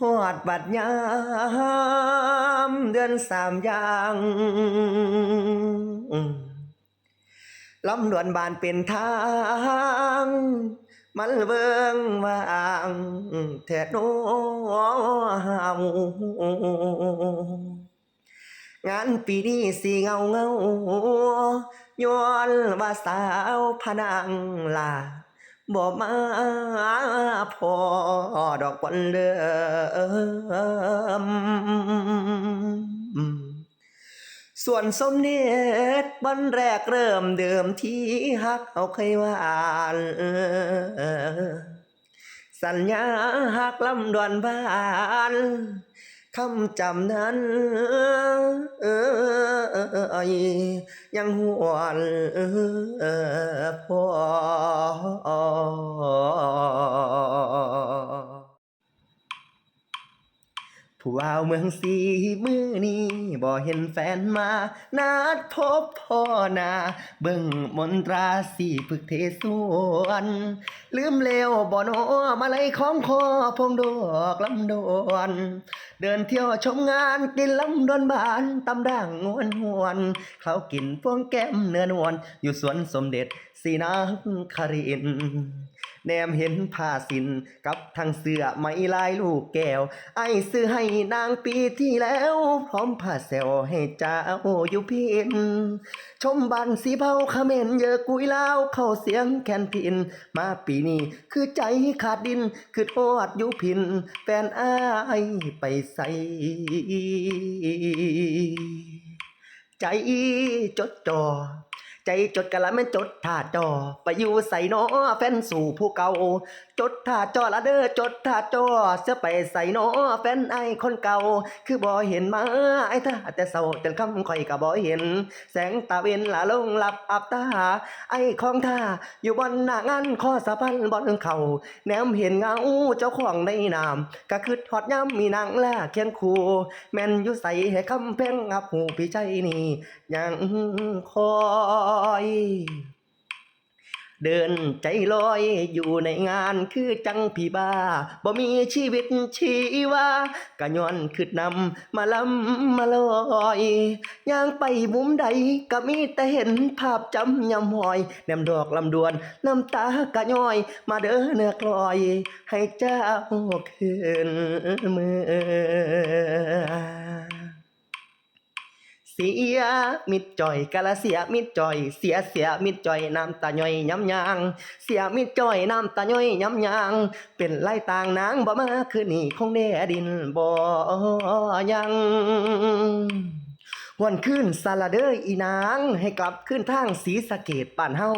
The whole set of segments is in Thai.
หอดบัดยามเดือนสามยางลำดวนบานเป็นทาง มันเบิงว่างแท้โนเฮางานปีนี้สิเงาเงาย้อนว่าสาวพนังลา บ่มาพอดอกวันเดิมส่วนสมเด็จบันแรกเริ่มเดิมที่ฮักเอาเคยหวานสัญญาฮักลำดวนบ้าน คำจำนั้นยยังหวนพอ ผู้ว่าวเมืองสีมือนี้บ่เห็นแฟนมา นัดพบพ่อนาเบิ่งมนตราสีปึกเทสวนลืมเลวบ่นอมาเลยของคอพงดอกลำดวนเดินเที่ยวชมงานกินลำดวนบานตำด่างงวนหวนเขากินพวงแก้มเนื้อนวลอยู่สวนสมเด็จสีนางคาริน แนมเห็นผ้าสินกับทางเสื้อไหมลายลูกแก้ว ไอซื้อให้นางปีที่แล้ว พร้อมผ้าแซวให้จ้าโอยู่พินชมบันสีเผาเขมนเยอะกุยลาวเข้าเสียงแคนพิน มาปีนี้คือใจขาดดินคือโทษอยู่พิน แฟนอ้ายไปใส่ใจจดจ่อ ใจจดกันละแม่นจดท่าจอ ไปอยู่ใส่นอแฟนสู่ผู้เก่าจดท่าจอละเด้อจดท่าจอเสียไปใส่นอแฟนไอคนเก่า คือบ่เห็นมาไอ้ท่าแต่เศร้าจนคำข่อยก็บ่เห็น แสงตาเวนละลงหลับอับตา ไอ้ของท่าอยู่บนหน้างานข้อสะพันบนเขาแนมเห็นเงาเจ้าของในนามก็คือทอดย้ำมีนางล่าเคียงคู่แม่นอยู่ใส่ให้คำเพ่งอับหูพี่ใจนี่ยังคอย เดินใจลอยอยู่ในงานคือจังพี่บ้าบ่มีชีวิตชีวากะย้อนขึ้นนำมาลำมาลอยย่างไปมุมใดก็มีแต่เห็นภาพจำยำหอยแนมดอกลำดวนน้ำตากะย้อย มาเด้อเนื้อกลอย ให้เจ้าคืนมือ เสียมิดจ่อยกะละเสียมิดจ่อย เสียเสียมิดจ่อยน้ำตาย่อยย้ำยาง เสียมิดจ่อยน้ำตาย่อยย้ำยาง เป็นไล่ต่างนางบ่มาคือนี่คงแน่ดินบ่ยังวันขึ้นซาลาเดอร์อีนางให้กลับขึ้นทางสีสะเกตป่านเฮา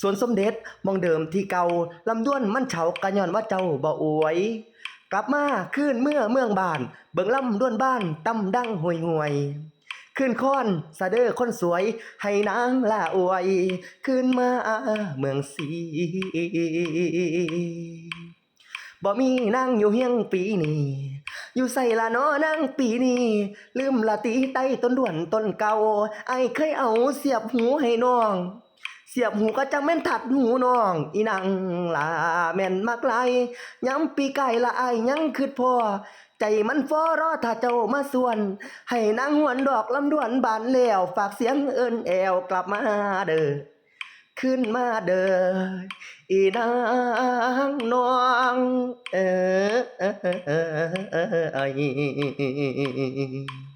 สวนสมเด็จมองเดิมที่เก่าลำด้วนมันเฉากะย้อนว่าเจ้าบ่อวยกลับมาขึ้นเมื่อเมืองบ้าน เบิ่งลำด้วนบ้านตำดังห่วยห่วย ขึ้นค้อนสะเด้อคนสวย ให้นางล่าอวย ขึ้นมาเมืองสีบ่มีนางอยู่เฮียงปีนี้อยู่ใส่ละเนาะนางปีนี้ลืมละตีใต้ต้นด่วนต้นเก่าไอ้เคยเอาเสียบหูให้น้อง เสียบหูก็จังแม่นถัดหูน้อง อีนางลาแม่นมากลายย้ำปีไก่ละอายยังคืดพ่อใจมันฟอรอถ้าเจ้ามาส่วน ให้นางหวนดอกลำดวนบานแล้วฝากเสียงเอิ้นแอวกลับมาเด้อขึ้นมาเด้ออีนางน้องเออเออเออเออเออ